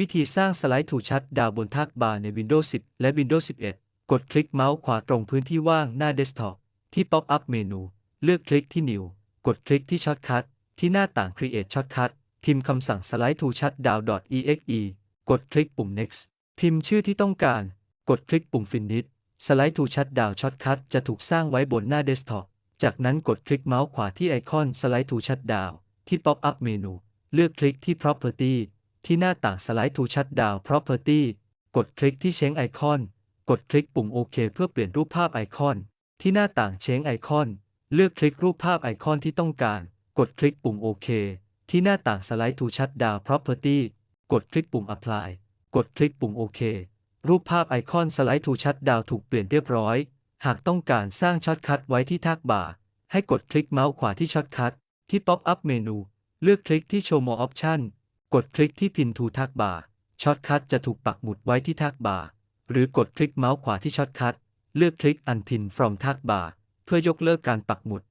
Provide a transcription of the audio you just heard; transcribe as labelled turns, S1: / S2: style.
S1: วิธีสร้างสไลด์ถูชัดดาวบนทักบาร์ใน Windows 10 และ Windows 11 กดคลิกเมาส์ขวาตรงพื้นที่ว่างหน้าเดสก์ท็อปที่ Pop-up เมนู เลือกคลิกที่ New กดคลิกที่ช็อตคัทที่หน้าต่าง Create Shortcut พิมพ์คำสั่ง slide to shutdown.exe กดคลิกปุ่ม next พิมพ์ชื่อที่ต้องการ กดคลิกปุ่ม finish slide to shutdown shortcut จะถูกสร้างไว้บนหน้าเดสก์ท็อปจากนั้นกดคลิกเมาส์ขวาที่ไอคอน slide to shutdown ที่ Pop-up เมนู เลือกคลิกที่ property ที่หน้าต่าง slide to shutdown property กดคลิกที่เช้งไอคอน กดคลิกปุ่มโอเคเพื่อเปลี่ยนรูปภาพไอคอน ที่หน้าต่างเช้งไอคอน เลือกคลิกรูปภาพไอคอนที่ต้องการ กดคลิกปุ่มโอเคที่หน้าต่าง slide to shutdown property กดคลิกปุ่ม apply กดคลิกปุ่มโอเครูปภาพไอคอน slide to shutdown ถูกเปลี่ยนเรียบร้อย หากต้องการสร้างช็อตคัทไว้ที่ทักบ่า ให้กดคลิกเมาส์ขวาที่ช็อตคัทที่ pop up เมนู เลือกคลิกที่ show more option กดคลิกที่พินทูทักบาร์ช็อตคัทจะถูกปักหมุดไว้ที่ทักบาร์หรือกดคลิกเมาส์ขวาที่ช็อตคัทเลือกคลิก unpin from ทักบาร์เพื่อยกเลิกการปักหมุด